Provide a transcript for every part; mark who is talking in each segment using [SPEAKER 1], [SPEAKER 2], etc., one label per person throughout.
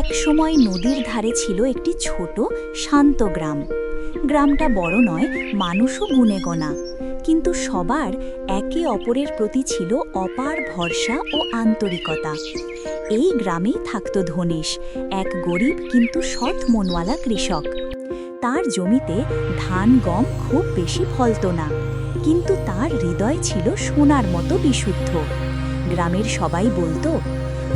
[SPEAKER 1] এক সময় নদীর ধারে ছিল একটি ছোট, শান্ত গ্রাম। গ্রামটা বড় নয়, মানুষও গুনে গোনা। কিন্তু সবার একে অপরের প্রতি ছিল অপার ভরসা ও আন্তরিকতা। এই গ্রামেই থাকত ধনেশ, এক গরিব কিন্তু সৎ মনওয়ালা কৃষক। তার জমিতে ধান, গম খুব বেশি ফলত না, কিন্তু তার হৃদয় ছিল সোনার মতো বিশুদ্ধ। গ্রামের সবাই বলতো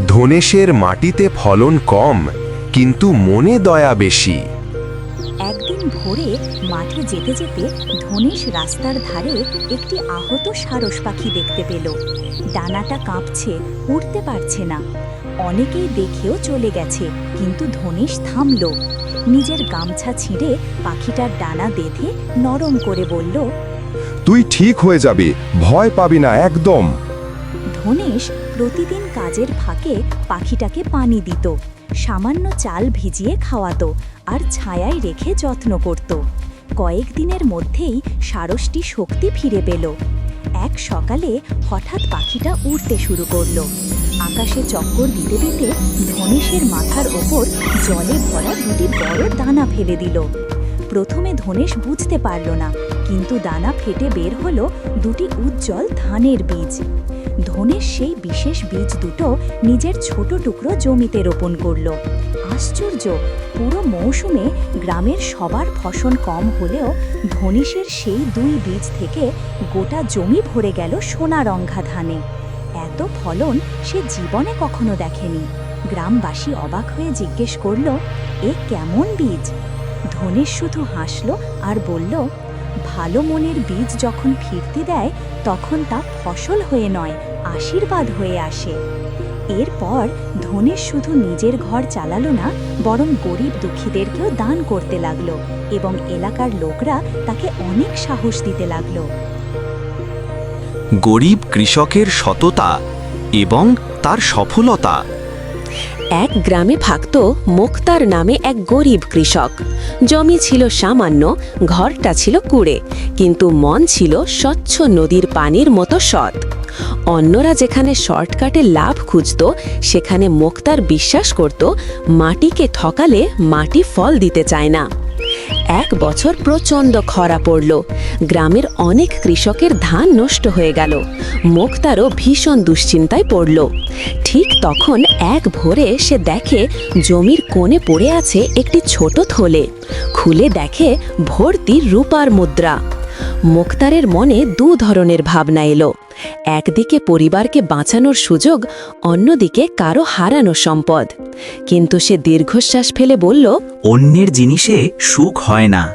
[SPEAKER 2] ধনেশের মাটিতে ফলন কম কিন্তু মনে দয়া বেশি।
[SPEAKER 1] একদিন ভোরে মাঠে যেতে যেতে ধনেশ রাস্তার ধারে একটি আহত সারস পাখি দেখতে পেল। ডানাটা কাঁপছে উড়তে পারছে না। অনেকেই দেখেও চলে গেছে কিন্তু ধনেশ থামল। নিজের গামছা ছিঁড়ে পাখিটার ডানা বেঁধে নরম করে বলল
[SPEAKER 2] তুই ঠিক হয়ে যাবে ভয় পাবি না একদম।
[SPEAKER 1] ধনেশ প্রতিদিন কাজের ফাঁকে পাখিটাকে পানি দিত, সামান্য চাল ভিজিয়ে খাওয়াতো আর ছায়ায় রেখে যত্ন করত। কয়েকদিনের মধ্যেই সারসটি শক্তি ফিরে পেল। এক সকালে হঠাৎ পাখিটা উড়তে শুরু করল। আকাশে চক্কর দিতে দিতে ধনেশের মাথার ওপর জলে ভরা দুটি বড় দানা ফেলে দিল। প্রথমে ধনেশ বুঝতে পারল না কিন্তু দানা ফেটে বের হলো দুটি উজ্জ্বল ধানের বীজ। ধনেশ সেই বিশেষ বীজ দুটো নিজের ছোট টুকরো জমিতে রোপণ করল। আশ্চর্য, পুরো মৌসুমে গ্রামের সবার ফসল কম হলেও ধনেশের সেই দুই বীজ থেকে গোটা জমি ভরে গেল সোনারঙ্ঘা ধানে। এত ফলন সে জীবনে কখনো দেখেনি। গ্রামবাসী অবাক হয়ে জিজ্ঞেস করল, এ কেমন বীজ? ধনেশ শুধু হাসল আর বলল ভালো মনের বীজ যখন ফিরতি দেয়, তখন তা ফসল হয়ে নয়, আশীর্বাদ হয়ে আসে। এরপর ধনেশ শুধু নিজের ঘর চালালো না, বরং গরিব দুঃখীদেরকেও দান করতে লাগল এবং এলাকার লোকরা তাকে অনেক সাহস দিতে লাগল।
[SPEAKER 3] গরিব কৃষকের সততা এবং তার সফলতা
[SPEAKER 4] এক গ্রামে থাকত মোক্তার নামে এক গরিব কৃষক। জমি ছিল সামান্য, ঘরটা ছিল কুড়ে, কিন্তু মন ছিল স্বচ্ছ নদীর পানির মতো সৎ। অন্যরা যেখানে শর্টকাটে লাভ খুঁজত, সেখানে মোক্তার বিশ্বাস করত, মাটিকে ঠকালে মাটি ফল দিতে চায় না। এক বছর প্রচণ্ড খরা পড়ল। গ্রামের অনেক কৃষকের ধান নষ্ট হয়ে গেল। মোক্তারও ভীষণ দুশ্চিন্তায় পড়ল। ঠিক তখন এক ভোরে সে দেখে জমির কোণে পড়ে আছে একটি ছোট থলে। খুলে দেখে ভর্তি রূপার মুদ্রা। মোক্তারের মনে দু ধরনের ভাবনা এলো। একদিকে পরিবারকে বাঁচানোর সুযোগ, অন্যদিকে কারও হারানো সম্পদ। কিন্তু সে দীর্ঘশ্বাস ফেলে বলল,
[SPEAKER 3] অন্যের জিনিসে সুখ হয় না।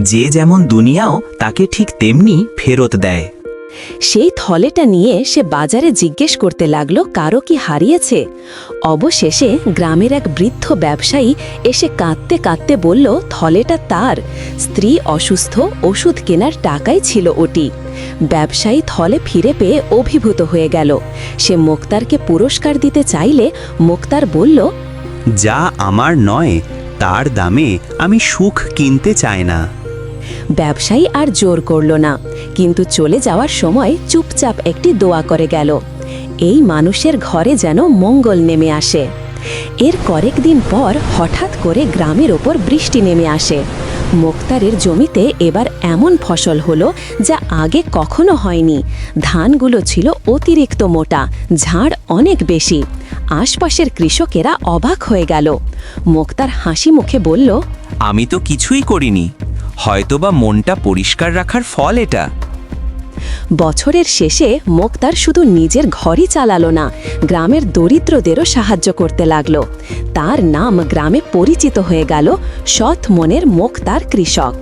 [SPEAKER 3] যে যেমন দুনিয়াও, তাকে ঠিক তেমনি ফেরত দেয়।
[SPEAKER 4] সেই থলেটা নিয়ে সে বাজারে জিজ্ঞেস করতে লাগল কারও কি হারিয়েছে? অবশেষে গ্রামের এক বৃদ্ধ ব্যবসায়ী এসে কাঁদতে কাঁদতে বলল থলেটা তার। স্ত্রী অসুস্থ ওষুধ কেনার টাকাই ছিল ওটি। ব্যবসায়ী থলে ফিরে পেয়ে অভিভূত হয়ে গেল। সে মোক্তারকে পুরস্কার দিতে চাইলে মোক্তার বলল
[SPEAKER 3] যা আমার নয় তার দামে আমি সুখ কিনতে চাই না।
[SPEAKER 4] ব্যবসায়ী আর জোর করল না। কিন্তু চলে যাওয়ার সময় চুপচাপ একটি দোয়া করে গেল। এই মানুষের ঘরে যেন মঙ্গল নেমে আসে। এর কয়েক দিন পর হঠাৎ করে গ্রামের ওপর বৃষ্টি নেমে আসে। মোক্তারের জমিতে এবার এমন ফসল হলো যা আগে কখনো হয়নি। ধানগুলো ছিল অতিরিক্ত মোটা, ঝাড় অনেক বেশি। আশপাশের কৃষকেরা অবাক হয়ে গেল। মোক্তার হাসি মুখে বলল,
[SPEAKER 3] আমি তো কিছুই করিনি। হয়তোবা মনটা পরিষ্কার রাখার ফল এটা।
[SPEAKER 4] বছরের শেষে মোক্তার শুধু নিজের ঘরই চালালো না, গ্রামের দরিদ্রদেরও সাহায্য করতে লাগল। তার নাম গ্রামে পরিচিত হয়ে গেল সৎ মনের মোক্তার কৃষক।